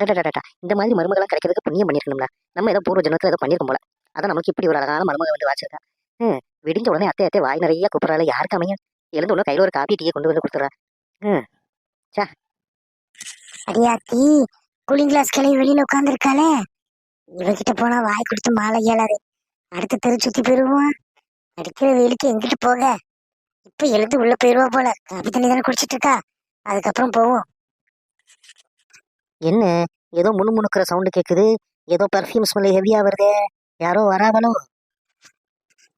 அடடடடா இந்த மாதிரி மருமகளாம் கிடைக்கிறதுக்கு புண்ணியம் பண்ணிருக்கணும்ல நம்ம ஏதோ பூர்வ ஜென்மத்தில் ஏதோ பண்ணிருக்கோம் போல அதான் நமக்கு இப்படி ஒரு அழகான மருமக வந்து வாச்சிருக்கா ம் விடிஞ்ச உடனே அத்தை அத்தை வாய் நிறைய கூப்பிடறாள் யாருக்கு அமையும் எழுந்து உடனே கையில் ஒரு காப்பி டீயை கொண்டு வந்து கொடுத்துறா அடியாத்தி கூலிங் கிளாஸ் கிளவி வெளியில உட்காந்துருக்காளே இவகிட்ட போனா வாய் கொடுத்து மாலை இயலாது அடுத்த தெரு சுத்தி போயிடுவோம் அடிக்கிற வெயிலுக்கு எங்கிட்டு போக இப்ப எழுந்து உள்ள போயிருவா போல காப்பி தண்ணி தானே குடிச்சிட்டு இருக்கா அதுக்கப்புறம் போவோம் என்ன ஏதோ முணு முணுக்கிற சவுண்டு கேட்குது ஏதோ பர்ஃப்யூம் ஸ்மெல் ஹெவியா வருதே. யாரோ வராவளோ.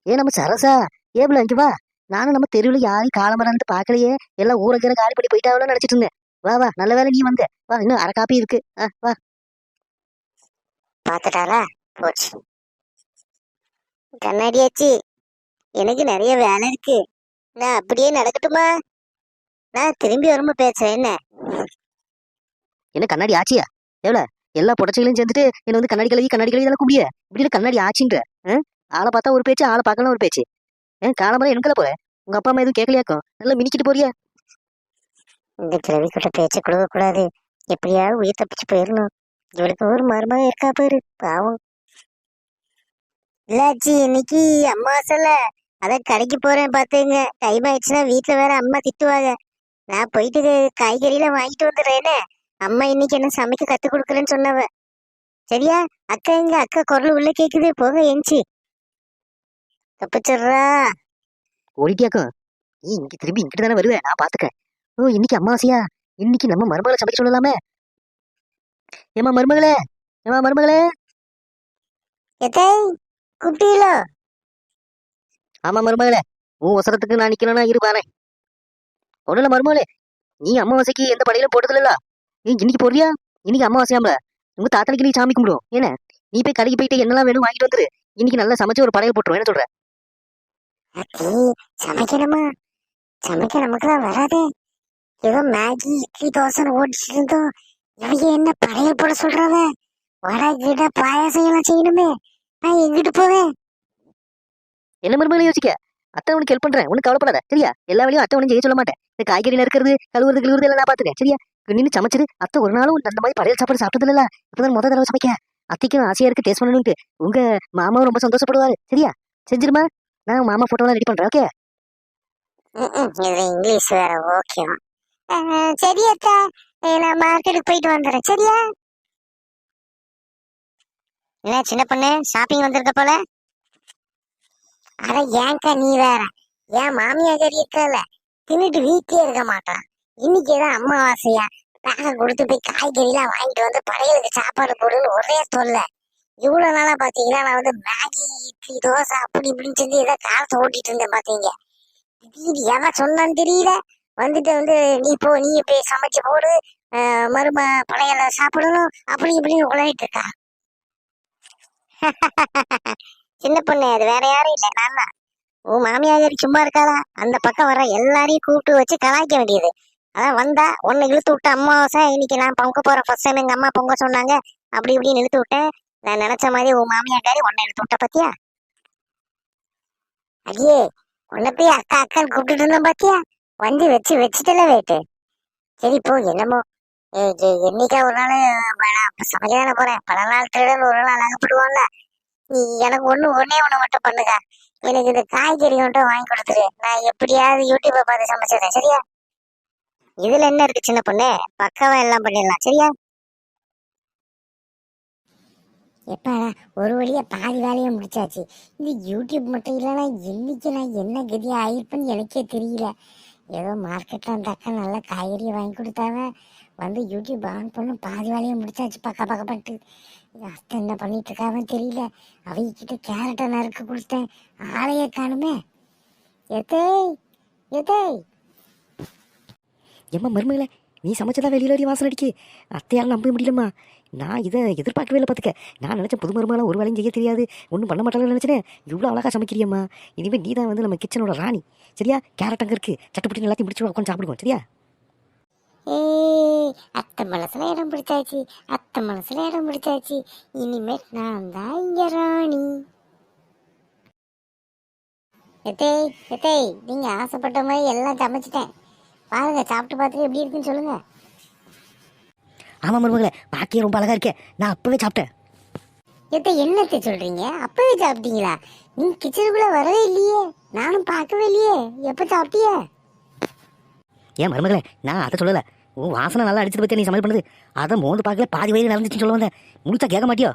ஏ நம்ம சரசா ஏபிள் அஞ்சு வா. நானும் நம்ம தெருவில் யாரையும் காலமரந்து பார்க்கலையே. எல்லாம் ஊரக்கிற காலி பண்ணி போயிட்டாவளோ நினைச்சிட்டு இருந்தேன். வா வா நல்ல வேலை நீ வந்த. வா இன்னும் அரை காப்பி இருக்கு. ஆ வா. பாத்துட்டாளா போச்சு. கண்ணாடியாச்சி எனக்கு நிறைய வேலை இருக்கு. நான் அப்படியே நடக்கட்டுமா? நான் திரும்பி வரும்போது பேசுறேன் என்ன? என்ன கண்ணாடி ஆச்சியா? எவ்வளோ? எல்லா புடச்சைகளையும் சேர்ந்துட்டு என்ன வந்து கண்ணாடி கழுவி கண்ணாடி கழுவி இதெல்லாம் கூப்பிடிய? இப்படின்னு கண்ணாடி ஆச்சுன்ற. ஆளை பார்த்தா ஒரு பேச்சு ஆளை பார்க்கலாம் ஒரு பேச்சு. ஏன் காலம்பரம் எனக்குல போற உங்க அப்பா அம்மா எதுவும் கேட்கலையாக்கும் நல்லா மினிக்கிட்டு போறியா? இந்த கிழவி கிட்ட பேச்ச கொடுக்க கூடாது. எப்படியாவது உயிர் தப்பிச்சு போயிடணும் இவளுக்கு ஒரு மருமக இருக்கா பாரு பாவம். இல்லாச்சி இன்னைக்கு அம்மா சொல்ல. அதான் கடைக்கு போறேன் பாத்துங்க. டைம் ஆயிடுச்சுன்னா வீட்டுல வேற அம்மா திட்டுவாங்க. நான் போயிட்டு காய்கறியெல்லாம் வாங்கிட்டு வந்துடுறேன்னு அம்மா இன்னைக்கு என்ன சமைக்க கத்து கொடுக்குறேன்னு சொன்னவ. சரியா? அக்கா எங்க? அக்கா குரல் உள்ள கேக்குது. போக எஞ்சி தப்பிச்சிடுறா ஓடிட்டியாக்கும் நீ இங்க திரும்பி இங்கிட்டு தானே வருவேன் நான் பாத்துக்கேன் ஓ இன்னைக்கு அம்மாவாசையா? இன்னைக்கு நம்ம மருமகளை சமைக்க சொல்லலாமே. ஏமா மருமகளே? ஏமா மருமகளே? எத்தை குட்டியிலோ ஆமா மருமகளே. உன் அவசரத்துக்கு நான் நிக்கணும்னா இரு பாரு ஒண்ணுல மருமகளே. நீ அமாவாசைக்கு எந்த படையிலும் போட்டதில்ல நீ இன்னைக்கு போறியா? இன்னைக்கு அமாவாசையாமல. உங்க தாத்தனைக்கு நீ சாமி கும்பிடுவோம். என்ன நீ போய் கடைக்கு போயிட்டு என்னெல்லாம் வேணும் வாங்கிட்டு வந்துரு. இன்னைக்கு நல்லா சமைச்சு ஒரு படையல் போட்டுருவோம். என்ன சொல்ற? சமைக்கணுமா? சமைக்க நமக்குலாம் வராதே. ஏதோ மேகி இட்லி தோசைன்னு ஓடிச்சுட்டு இருந்தோம். இவங்க என்ன படையல் போட சொல்றாவ வடை கிட பாயாசம் எல்லாம் செய்யணுமே. நான் எங்கிட்டு போவேன்? என்ன மருமகளை யோசிக்க? அத்தை உனக்கு ஹெல்ப் பண்றேன். உனக்கு கவலைப்படாத. சரியா? எல்லா வேலையும் அத்தை உனக்கு செய்ய சொல்ல மாட்டேன். இந்த காய்கறி நறுக்கிறது கழுவுறது கழுவுறது எல்லாம் நான் பாத்துக்கேன் சரியா? நின்று சமைச்சிரு அத்தை ஒரு நாளும் அந்த மாதிரி படையல் சாப்பாடு சாப்பிட்டது இல்ல இப்பதான் முதல் தடவை சமைக்க அத்தைக்கும் ஆசையா இருக்கு டேஸ்ட் பண்ணணும்ட்டு உங்க மாமாவும் ரொம்ப சந்தோஷப்படுவாரு. சரியா? செஞ்சிருமா? நான் மாமா போட்டோலாம் ரெடி பண்றேன் ஓகே இங்கிலீஷ் வேற ஓகே சரி அத்தா. நான் மார்க்கெட்டுக்கு போயிட்டு வந்துடுறேன். சரியா? என்ன சின்ன பொண்ணு? ஷாப்பிங் வந்திருக்க போல? அட ஏன்க்கா நீ வேற. ஏன் மாமியார் இருக்கல தின்னுட்டு வீட்லயே இருக்க மாட்டான். இன்னைக்கு ஏதோ அமாவாசையா? பேக கொடுத்து போய் காய்கறிலாம் வாங்கிட்டு வந்து படையலுக்கு சாப்பாடு போடுன்னு ஒரே தொல்ல. இவ்வளவு நாளா பாத்தீங்கன்னா நான் வந்து மேகி இட்லி தோசை அப்படி இப்படின்னு சொல்லி ஏதோ காலத்தை ஓட்டிட்டு இருந்தேன் பாத்தீங்க. திடீர்னு எவன் சொன்னான்னு தெரியல. வந்துட்டு வந்து நீ போ நீ போய் சமைச்சு போடு மரும பழையல சாப்பிடணும் அப்படி இப்படின்னு உழையிட்டு இருக்கா. சின்ன பொண்ணு அது வேற யாரும் இல்லை நான் தான். உன் மாமியார் சும்மா இருக்காளா? அந்த பக்கம் வர எல்லாரையும் கூப்பிட்டு வச்சு கலாய்க்க வேண்டியது. அதான் வந்தா உன்னை இழுத்து விட்ட அம்மாவாசை இன்னைக்கு நான் பொங்க போறேன் ஃபர்ஸ்ட் டைம் எங்க அம்மா பொங்க சொன்னாங்க. அப்படி இப்படின்னு இழுத்து விட்டேன். நான் நினைச்ச மாதிரி உன் மாமியாக்காரி உன்னை இழுத்து விட்ட பத்தியா? ஐயே உன்னை போய் அக்கா அக்கான்னு கூப்பிட்டுட்டு இருந்தோம் பாத்தியா? வந்து வச்சு வச்சுட்டல வேட்டு சரி போ என்னமோ. ஏய், என்னைக்கா ஒரு நாள் சமைக்க தானே போறேன். பல நாள் திருடன் ஒரு நாள் அழகப்படுவோம்ல நீ எனக்கு ஒண்ணு ஒன்னே ஒண்ணு மட்டும் பண்ணுங்க எனக்கு இந்த காய்கறி மட்டும் வாங்கி கொடுத்துரு. நான் எப்படியாவது யூடியூப்பை பார்த்து சமைச்சிடுறேன். சரியா? இதுல என்ன இருக்கு சின்ன பொண்ணு? பக்காவா எல்லாம் பண்ணிடலாம் சரியா? எப்பாடா ஒரு வழியா பாதி வேலையை முடிச்சாச்சு. இந்த யூடியூப் மட்டும் இல்லைன்னா என்னைக்கு நான் என்ன கதியா ஆயிருப்பேன்னு எனக்கே தெரியல. ஏதோ மார்க்கெட்ல அந்த அக்கா நல்ல காய்கறியை வாங்கி கொடுத்தாவ வந்து யூடியூப் ஆன் பண்ணும் பாதி வேலையை முடிச்சாச்சு பக்க பக்கப்பட்டு. அத்தை என்ன பண்ணிட்டு இருக்காவே தெரியல. அவங்க கேரட்டை நறுக்க கொடுத்தேன். ஆளையே காணுமே. எதே எதே ஏம்மா மருமகளே நீ சமைச்சதா வெளியில் வரையும் வாசல் அடிக்கு. அத்தையால் நம்ப முடியலம்மா. நான் இதை எதிர்பார்க்கவே இல்லை பார்த்துக்க நான் நினச்சேன் புது மருமகளை ஒரு வேலையும் செய்ய தெரியாது. ஒன்றும் பண்ண மாட்டாங்கன்னு நினச்சேன். இவ்வளோ அழகாக சமைக்கிறியம்மா. இனிமேல் நீ தான் வந்து நம்ம கிச்சனோட ராணி. சரியா? கேரட் அங்கே இருக்குது சட்டுப்பட்டி எல்லாத்தையும் முடிச்சு உட்காந்து சாப்பிடுவோம். சரியா? ஏய் அத்தை மனசில் இடம் பிடிச்சாச்சு. அத்தை மனசில் இடம் பிடிச்சாச்சு. இனிமேல் நான் தான் இங்க ராணி. எத்தேய் எத்தேய் நீங்க ஆசைப்பட்ட மாதிரி எல்லாம் சமைச்சிட்டேன். பாருங்க சாப்பிட்டு பார்த்துட்டு எப்படி இருக்குன்னு சொல்லுங்க. ஆமா மருமகளே பாக்கியே ரொம்ப அழகா இருக்கே. நான் அப்பவே சாப்பிட்டேன். எத்த என்னத்தை சொல்றீங்க? அப்பவே சாப்பிட்டீங்களா? நீ கிச்சனுக்குள்ள வரவே இல்லையே. நானும் பார்க்கவே இல்லையே. எப்ப சாப்பிட்டிய? ஏன் மருமகளே நான் அதை சொல்லல. உன் வாசனை நல்லா அடிச்சது பத்தி நீ சமையல் பண்ணுது. அதை மோந்து பார்க்கல பாதி வயிறு நடந்துச்சுன்னு சொல்ல வந்தேன். முழுசா கேட்க மாட்டியோ?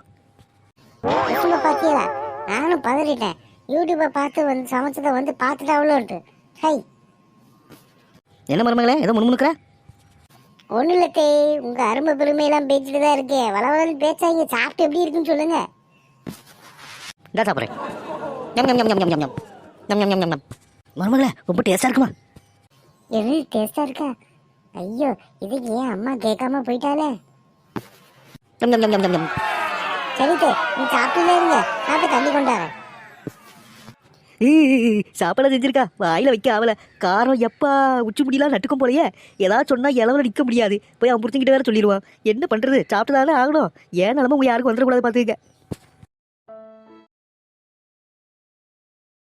யூடியூப பாத்தியலா? நானும் பதறிட்டேன். யூடியூப பார்த்து வந்து சமைச்சதை வந்து பார்த்துட்டாவளோன்ட்டு. ஹை. என்ன மருமகளே ஏதோ முணுமுணுக்கிற ஒன்றும் இல்லத்தே உங்க அருமை பெருமையெல்லாம் பேசிட்டு தான் இருக்கேன் வளவலன்னு பேசாங்க சாப்பிட்டு எப்படி இருக்குன்னு சொல்லுங்க இந்தா சாப்பிட்றேன் ஞம் ஞம் ஞம் ஞம் ஞம் ஞம் ஞம் ஞம் ஞம் ஞம் ஞம் மருமகளே ரொம்ப டேஸ்டா இருக்குமா எது டேஸ்டா இருக்கா ஐயோ இதுக்கு ஏன் அம்மா கேட்காம போயிட்டாலே ஞம் ஞம் ஞம் ஞம் ஞம் சரித்தே நீ சாப்பிட்டுலே இருங்க சாப்பிட்டு தண்ணி கொண்டாரேன் சாப்பாடு செஞ்சிருக்கா? வாயில வைக்க ஆவல. காரம் எப்பா உச்சி முடியலாம் நட்டுக்கும் போலயே. ஏதாவது சொன்னா இளவுல நிக்க முடியாது. போய் அவன் புரிச்சுக்கிட்ட வேற சொல்லிடுவான். என்ன பண்றது? சாப்பிட்டுதானே ஆகணும். ஏன் நிலம உங்க யாருக்கும் வந்துடக்கூடாது பாத்துக்க